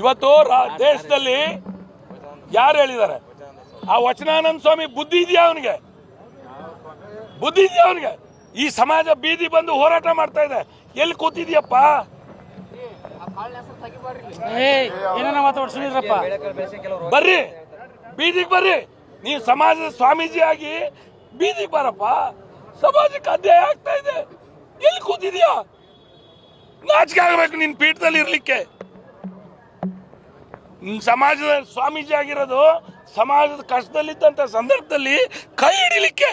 ಇವತ್ತು ದೇಶದಲ್ಲಿ ಯಾರು ಹೇಳಿದ್ದಾರೆ? ಆ ವಚನಾನಂದ ಸ್ವಾಮಿ ಬುದ್ಧಿ ಇದೆಯಾ ಅವನಿಗೆ? ಬುದ್ಧಿ ಇದೆಯಾ ಅವನಿಗೆ? ಈ ಸಮಾಜ ಬೀದಿ ಬಂದು ಹೋರಾಟ ಮಾಡ್ತಾ ಇದೆ. ಎಲ್ಲಿ ಕೂತಿದ್ಯಪ್ಪ? ಬರ್ರಿ ಬೀದಿಗೆ ಬರ್ರಿ. ನೀವು ಸಮಾಜದ ಸ್ವಾಮೀಜಿ ಆಗಿ ಬೀದಿಗೆ ಬರಪ್ಪ. ಸಮಾಜಕ್ಕೆ ಅಧ್ಯಾಯ ಆಗ್ತಾ ಇದೆ. ಎಲ್ಲಿ ಕೂತಿದ್ಯಾ? ನಾಚಿಕೆ ಆಗ್ಬೇಕು ನಿನ್ ಪೀಠದಲ್ಲಿ ಇರ್ಲಿಕ್ಕೆ. ಸಮಾಜದ ಸ್ವಾಮೀಜಿ ಆಗಿರೋದು ಸಮಾಜದ ಕಷ್ಟದಲ್ಲಿದ್ದಂಥ ಸಂದರ್ಭದಲ್ಲಿ ಕೈ ಹಿಡಿಲಿಕ್ಕೆ.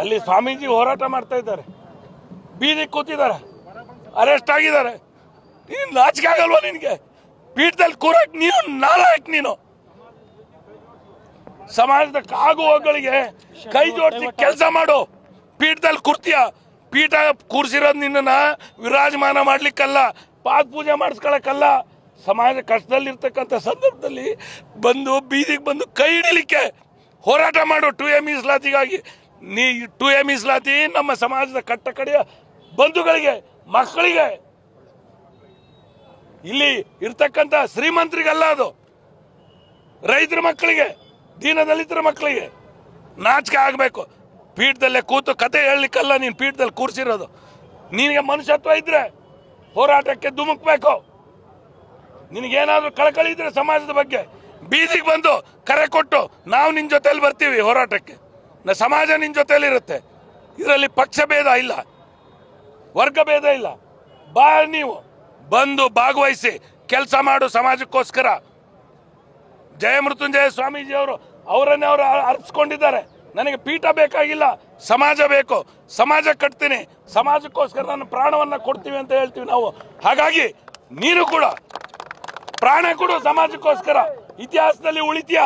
ಅಲ್ಲಿ ಸ್ವಾಮೀಜಿ ಹೋರಾಟ ಮಾಡ್ತಾ ಇದ್ದಾರೆ. ಬೀದಿ ಕೂತಿದ್ದಾರೆ. ಅರೆಸ್ಟ್ ಆಗಿದ್ದಾರೆ. ನೀನು ನಾಚಿಕೆ ಆಗಲ್ವಾ ನಿನಗೆ? ಪೀಠದಲ್ಲಿ ಕೂರಕ್ ನೀನು, ನಾಲಾಯಕ್ ನೀನು. ಸಮಾಜದ ಕಾಗು ಹೋಗಳಿಗೆ ಕೈ ಜೋಡಿಸಿ ಕೆಲಸ ಮಾಡು. ಪೀಠದಲ್ಲಿ ಕೂರ್ತೀಯ. ಪೀಠ ಕೂರಿಸಿರೋದು ನಿನ್ನನ್ನು ವಿರಾಜಮಾನ ಮಾಡ್ಲಿಕ್ಕಲ್ಲ. ಪಾದ ಪೂಜೆ ಮಾಡಿಸ್ಕೊಳಕ್ಕಲ್ಲ. ಸಮಾಜ ಕಷ್ಟದಲ್ಲಿರ್ತಕ್ಕಂಥ ಸಂದರ್ಭದಲ್ಲಿ ಬಂದು ಬೀದಿಗೆ ಬಂದು ಕೈ ಹಿಡಿಲಿಕ್ಕೆ ಹೋರಾಟ ಮಾಡು ಟು ಎ ಮೀಸಲಾತಿಗಾಗಿ ನೀ ಟು ಎ ಮೀಸಲಾತಿ ನಮ್ಮ ಸಮಾಜದ ಕಟ್ಟ ಕಡೆಯ ಬಂಧುಗಳಿಗೆ, ಮಕ್ಕಳಿಗೆ. ಇಲ್ಲಿ ಇರ್ತಕ್ಕಂಥ ಶ್ರೀಮಂತರಿಗಲ್ಲ ಅದು. ರೈತರ ಮಕ್ಕಳಿಗೆ, ದೀನದಲಿತರ ಮಕ್ಕಳಿಗೆ ನಾಚಿಕೆ ಆಗಬೇಕು. ಪೀಠದಲ್ಲೇ ಕೂತು ಕತೆ ಹೇಳಲಿಕ್ಕಲ್ಲ ನೀನು ಪೀಠದಲ್ಲಿ ಕೂರಿಸಿರೋದು. ನಿನಗೆ ಮನುಷ್ಯತ್ವ ಇದ್ರೆ ಹೋರಾಟಕ್ಕೆ ಧುಮುಕ್ಬೇಕು. ನಿನಗೇನಾದ್ರೂ ಕಳಕಳಿ ಇದ್ರೆ ಸಮಾಜದ ಬಗ್ಗೆ ಬೀದಿಗೆ ಬಂದು ಕರೆ ಕೊಟ್ಟು ನಾವು ನಿನ್ನ ಜೊತೆಯಲ್ಲಿ ಬರ್ತೀವಿ ಹೋರಾಟಕ್ಕೆ. ನ ಸಮಾಜ ನಿನ್ನ ಜೊತೆಯಲ್ಲಿ ಇರುತ್ತೆ ಇದರಲ್ಲಿ ಪಕ್ಷ ಭೇದ ಇಲ್ಲ. ವರ್ಗ ಭೇದ ಇಲ್ಲ. ಬಾ ನೀವು ಬಂದು ಭಾಗವಹಿಸಿ ಕೆಲಸ ಮಾಡು ಸಮಾಜಕ್ಕೋಸ್ಕರ. ಜಯಮೃತ್ಯುಂಜಯ ಸ್ವಾಮೀಜಿ ಅವರು ಅವರನ್ನೇ ಅವರು ಅರ್ಪಿಸ್ಕೊಂಡಿದ್ದಾರೆ. ನನಗೆ ಪೀಠ ಬೇಕಾಗಿಲ್ಲ, ಸಮಾಜ ಬೇಕು. ಸಮಾಜ ಕಟ್ತೀನಿ. ಸಮಾಜಕ್ಕೋಸ್ಕರ ನಾನು ಪ್ರಾಣವನ್ನ ಕೊಡ್ತೀವಿ ಅಂತ ಹೇಳ್ತೀವಿ ನಾವು. ಹಾಗಾಗಿ ನೀನು ಕೂಡ, ಪ್ರಾಣ ಕೊಡು ಸಮಾಜಕ್ಕೋಸ್ಕರ. ಇತಿಹಾಸದಲ್ಲಿ ಉಳಿತೀಯ?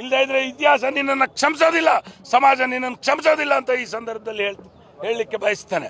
ಇಲ್ಲದೇ ಇದ್ರೆ ಇತಿಹಾಸ ನಿನ್ನನ್ನು ಕ್ಷಮಿಸೋದಿಲ್ಲ, ಸಮಾಜ ನಿನ್ನನ್ನು ಕ್ಷಮಿಸೋದಿಲ್ಲ ಅಂತ ಈ ಸಂದರ್ಭದಲ್ಲಿ ಹೇಳ್ ಹೇಳಲಿಕ್ಕೆ ಬಯಸ್ತೇನೆ.